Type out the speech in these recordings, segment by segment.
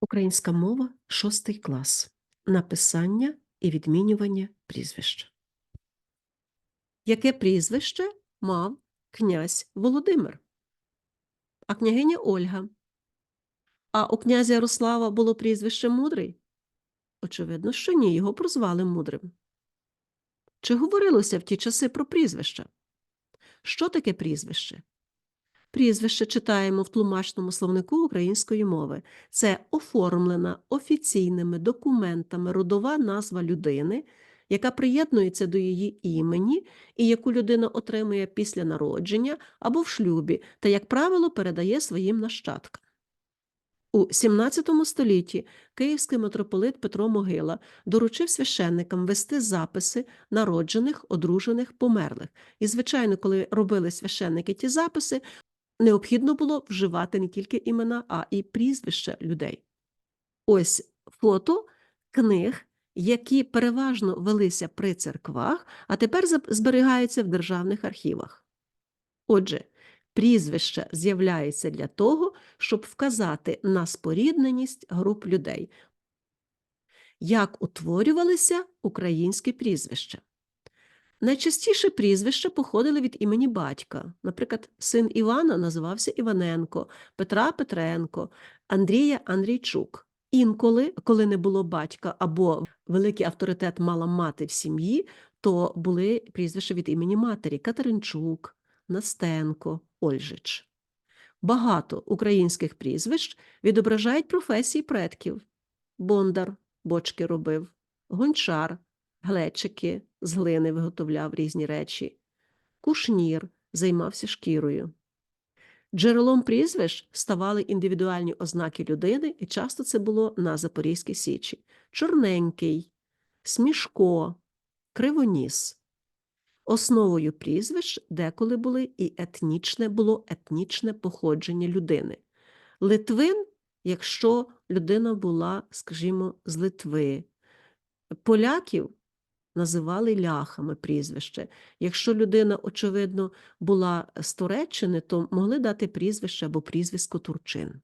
Українська мова, шостий клас. Написання і відмінювання прізвища. Яке прізвище мав князь Володимир? А княгиня Ольга. А у князя Ярослава було прізвище мудрий? Очевидно, що ні, його прозвали мудрим. Чи говорилося в ті часи про прізвища? Що таке прізвище? Прізвище читаємо в тлумачному словнику української мови. Це оформлена офіційними документами родова назва людини, яка приєднується до її імені і яку людина отримує після народження або в шлюбі та, як правило, передає своїм нащадкам. У XVII столітті київський митрополит Петро Могила доручив священникам вести записи народжених, одружених, померлих. І, звичайно, коли робили священники ті записи, необхідно було вживати не тільки імена, а і прізвища людей. Ось фото книг, які переважно велися при церквах, а тепер зберігаються в державних архівах. Отже, прізвище з'являється для того, щоб вказати на спорідненість груп людей. Як утворювалися українські прізвища? Найчастіше прізвища походили від імені батька. Наприклад, син Івана називався Іваненко, Петра Петренко, Андрія Андрійчук. Інколи, коли не було батька або великий авторитет мала мати в сім'ї, то були прізвища від імені матері Катеринчук, Настенко, Ольжич. Багато українських прізвищ відображають професії предків. Бондар бочки робив, гончар, глечики з глини виготовляв різні речі, кушнір займався шкірою. Джерелом прізвищ ставали індивідуальні ознаки людини, і часто це було на Запорізькій Січі. Чорненький, Смішко, Кривоніс. Основою прізвищ деколи були і етнічне було етнічне походження людини. Литвин, якщо людина була, скажімо, з Литви, поляків називали ляхами прізвище. Якщо людина, очевидно, була з Туреччини, то могли дати прізвище або прізвисько Турчин.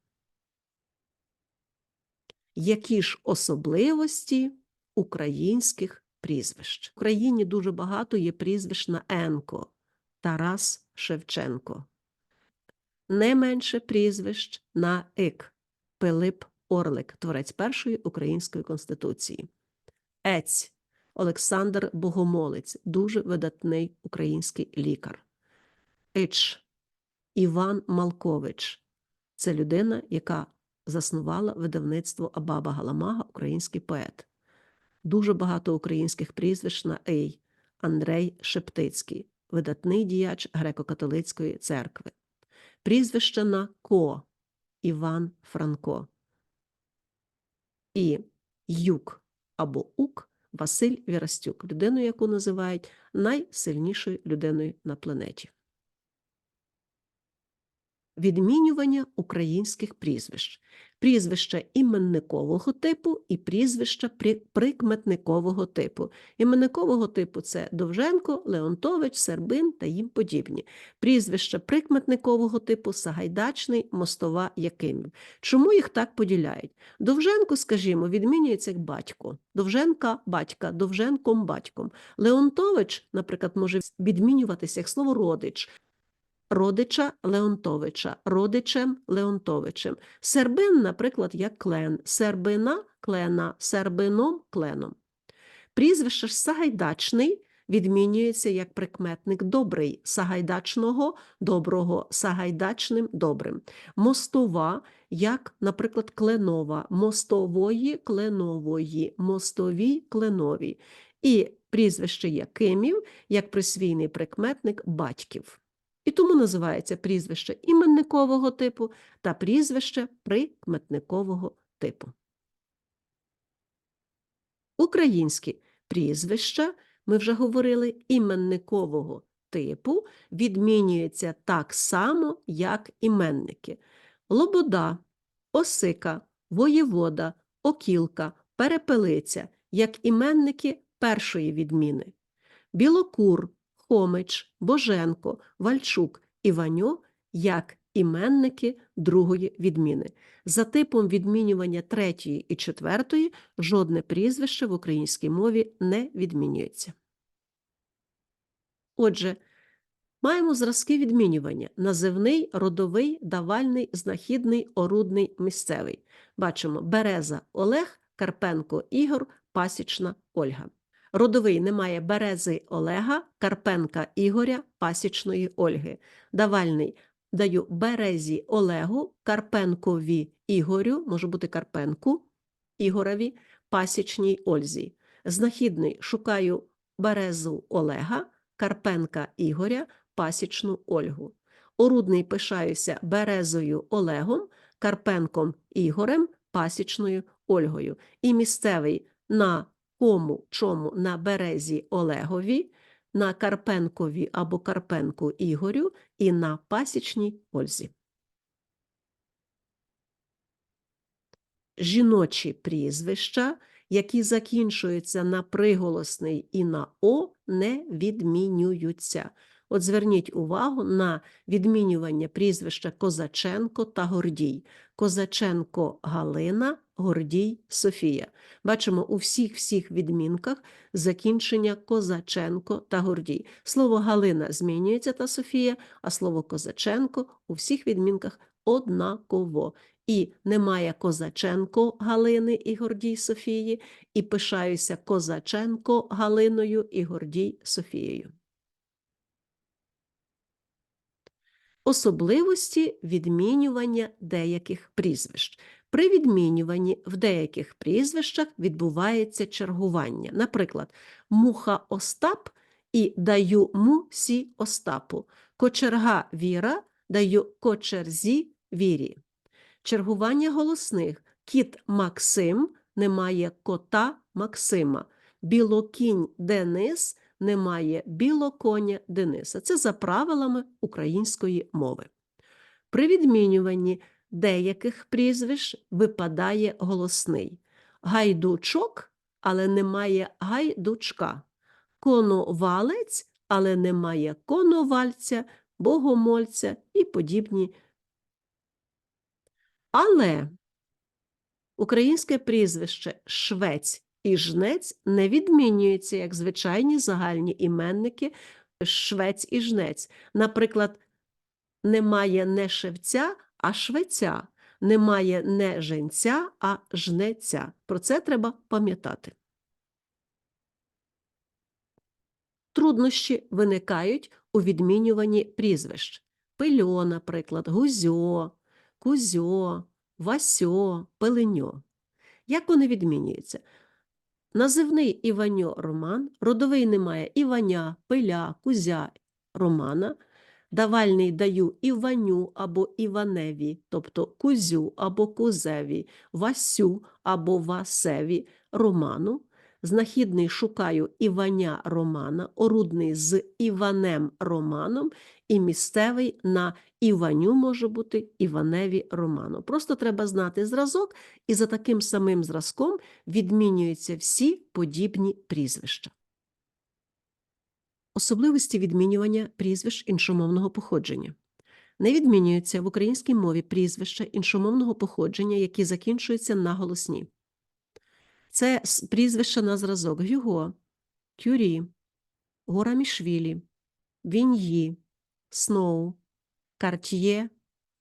Які ж особливості українських прізвищ? В Україні дуже багато є прізвищ на Енко, Тарас Шевченко. Не менше прізвищ на Ик, Пилип Орлик, творець першої української конституції. Ець Олександр Богомолець, дуже видатний український лікар. Ич Іван Малкович це людина, яка заснувала видавництво Абаба Галамага, український поет. Дуже багато українських прізвищ на Ей. Андрей Шептицький, видатний діяч греко-католицької церкви. Прізвище на Ко Іван Франко. І Юк або Ук Василь Вірастюк, людину, яку називають найсильнішою людиною на планеті. Відмінювання українських прізвищ. Прізвища іменникового типу і прізвища прикметникового типу. Іменникового типу це Довженко, Леонтович, Сербин та їм подібні. Прізвища прикметникового типу Сагайдачний, Мостова, Якимів. Чому їх так поділяють? Довженко, скажімо, відмінюється як батько. Довженка батька, Довженком батьком. Леонтович, наприклад, може відмінюватися як слово родич. Родича Леонтовича, родичем Леонтовичем. Сербин, наприклад, як клен, сербина клена, сербином кленом. Прізвище ж Сагайдачний відмінюється як прикметник добрий, Сагайдачного доброго, Сагайдачним добрим. Мостова, як, наприклад, кленова, мостової кленової, мостовій кленовій. І прізвище Якимів як присвійний прикметник батьків. І тому називається прізвище іменникового типу та прізвище прикметникового типу. Українські прізвища, ми вже говорили, іменникового типу відмінюються так само, як іменники. Лобода, осика, воєвода, окілка, перепелиця, як іменники першої відміни. Білокур, Хомич, Боженко, Вальчук, Іваньо як іменники другої відміни. За типом відмінювання третьої і четвертої жодне прізвище в українській мові не відмінюється. Отже, маємо зразки відмінювання: називний, родовий, давальний, знахідний, орудний, місцевий. Бачимо береза Олег, Карпенко Ігор, Пасічна Ольга. Родовий немає берези Олега, Карпенка Ігоря, Пасічної Ольги. Давальний даю березі Олегу, Карпенкові Ігорю, може бути Карпенку, Ігорові, Пасічній Ользі. Знахідний шукаю березу Олега, Карпенка Ігоря, Пасічну Ольгу. Орудний пишаюся березою Олегом, Карпенком Ігорем, Пасічною Ольгою. І місцевий на кому, чому на березі Олегові, на Карпенкові або Карпенку Ігорю і на пасічній Ользі. Жіночі прізвища, які закінчуються на приголосний і на О, не відмінюються. От зверніть увагу на відмінювання прізвища Козаченко та Гордій. Козаченко Галина, Гордій Софія. Бачимо у всіх всіх відмінках закінчення Козаченко та Гордій. Слово Галина змінюється та Софія, а слово Козаченко у всіх відмінках однаково. І немає Козаченко Галини і Гордій Софії, і пишаюся Козаченко Галиною і Гордій Софією. Особливості відмінювання деяких прізвищ. При відмінюванні в деяких прізвищах відбувається чергування. Наприклад, муха Остап і даю мусі Остапу. Кочерга Віра даю кочерзі Вірі. Чергування голосних кіт Максим немає кота Максима. Білокінь Денис немає білоконя Дениса. Це за правилами української мови. При відмінюванні деяких прізвищ випадає голосний. Гайдучок, але немає гайдучка. Коновалець, але немає коновальця, богомольця і подібні. Але українське прізвище швець і жнець не відмінюються як звичайні загальні іменники швець і жнець. Наприклад, немає не шевця, а швеця, немає не женця, а жнеця. Про це треба пам'ятати. Труднощі виникають у відмінюванні прізвищ. Пильо, наприклад, гузьо, кузьо, васьо, пеленьо. Як вони відмінюються? Називний Іваньо Роман, родовий немає Іваня, Пиля, Кузя Романа, давальний даю Іваню або Іваневі, тобто Кузю або Кузеві, Васю або Васеві Роману. Знахідний шукаю Іваня Романа, орудний з Іванем Романом, і місцевий на Іваню може бути Іваневі Роману. Просто треба знати зразок, і за таким самим зразком відмінюються всі подібні прізвища. Особливості відмінювання прізвищ іншомовного походження. Не відмінюються в українській мові прізвища іншомовного походження, які закінчуються на голосні. Це прізвища на зразок Гюго, Кюрі, Горамішвілі, Віньї, Сноу, Картьє,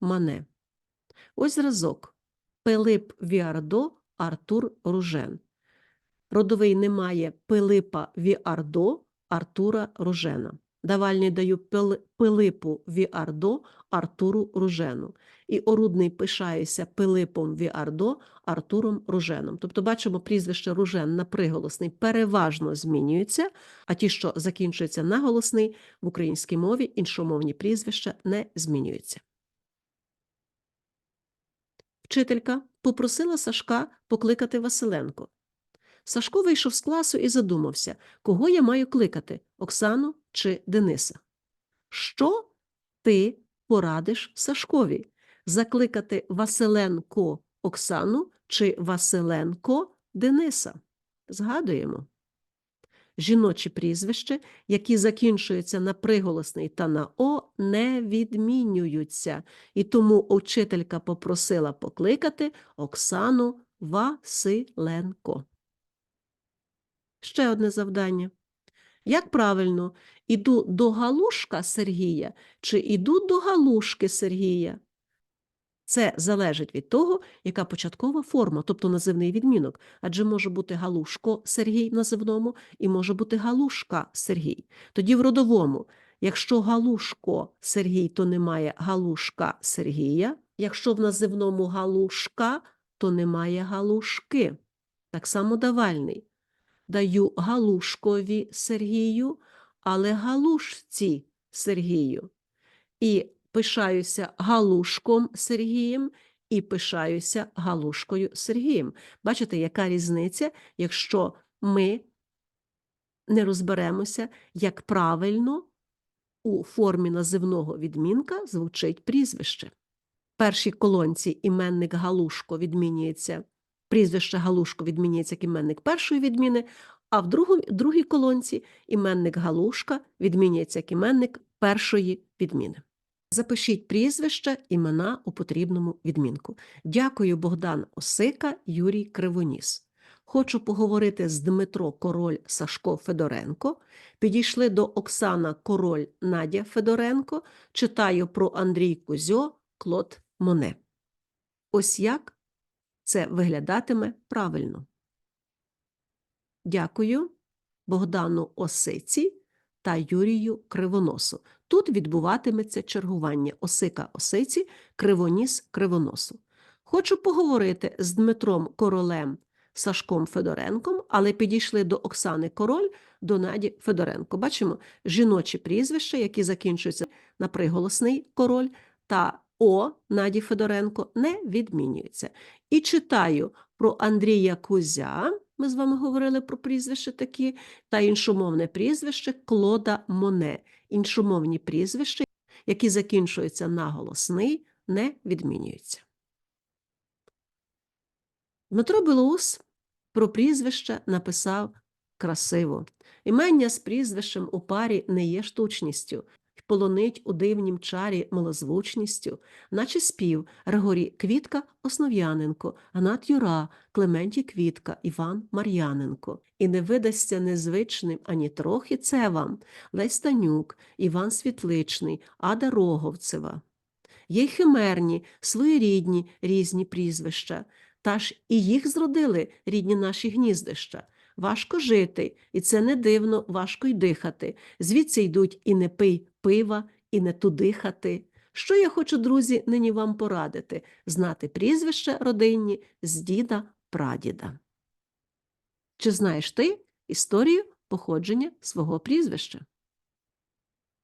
Мане. Ось зразок Пилип Віардо, Артур Ружен. Родовий немає Пилипа Віардо, Артура Ружена. Давальний даю Пилипу Віардо, Артуру Ружену. І орудний пишаюся Пилипом Віардо, Артуром Руженом. Тобто, бачимо, прізвище Ружен на приголосний переважно змінюється, а ті, що закінчуються на голосний, в українській мові іншомовні прізвища не змінюються. Вчителька попросила Сашка покликати Василенко. Сашко вийшов з класу і задумався, кого я маю кликати Оксану чи Дениса. Що ти порадиш Сашкові? Закликати Василенко Оксану чи Василенко Дениса? Згадуємо. жіночі прізвища, які закінчуються на приголосний та на О, не відмінюються. І тому учителька попросила покликати Оксану Василенко. Ще одне завдання. Як правильно, іду до Галушка Сергія чи іду до Галушки Сергія? Це залежить від того, яка початкова форма, тобто називний відмінок. Адже може бути Галушко Сергій в називному і може бути Галушка Сергій. Тоді в родовому, якщо Галушко Сергій, то немає Галушка Сергія. Якщо в називному Галушка, то немає Галушки. Так само давальний. Даю Галушкові Сергію, але Галушці Сергію. І пишаюся Галушком Сергієм і пишаюся Галушкою Сергієм. Бачите, яка різниця, якщо ми не розберемося, як правильно у формі називного відмінка звучить прізвище. В першій колонці іменник Галушко відмінюється, прізвище Галушко відмінюється як іменник першої відміни, а в другій колонці іменник Галушка відмінюється як іменник першої відміни. Запишіть прізвища, імена у потрібному відмінку. Дякую, Богдан Осика, Юрій Кривоніс. Хочу поговорити з Дмитро Король Сашко Федоренко. Підійшли до Оксана Король Надя Федоренко. Читаю про Андрій Кузьо Клод Моне. Ось як це виглядатиме правильно. Дякую Богдану Осиці та Юрію Кривоносу. Тут відбуватиметься чергування осика осиці, кривоніс кривоносу. Хочу поговорити з Дмитром Королем Сашком Федоренком, але підійшли до Оксани Король, до Наді Федоренко. Бачимо жіночі прізвища, які закінчуються на приголосний король, та О Наді Федоренко не відмінюються. І читаю про Андрія Кузя. Ми з вами говорили про прізвище такі, та іншомовне прізвище Клода Моне. Іншомовні прізвища, які закінчуються на голосний, не відмінюються. Дмитро Білоус про прізвище написав красиво. Імення з прізвищем у парі не є штучністю, й полонить у дивнім чарі милозвучністю, наче спів Григорій Квітка Основ'яненко, Гнат Юра, Клементій Квітка, Іван Мар'яненко. І не видасться незвичним ані трохи це вам Лесь Танюк, Іван Світличний, Ада Роговцева. Є й химерні, своєрідні різні прізвища, та ж і їх зродили рідні наші гніздища. Важко жити, і це не дивно, важко й дихати. Звідси йдуть і не пий пива, і не тудихати. Що я хочу, друзі, нині вам порадити знати прізвище родинні з діда прадіда. Чи знаєш ти історію походження свого прізвища?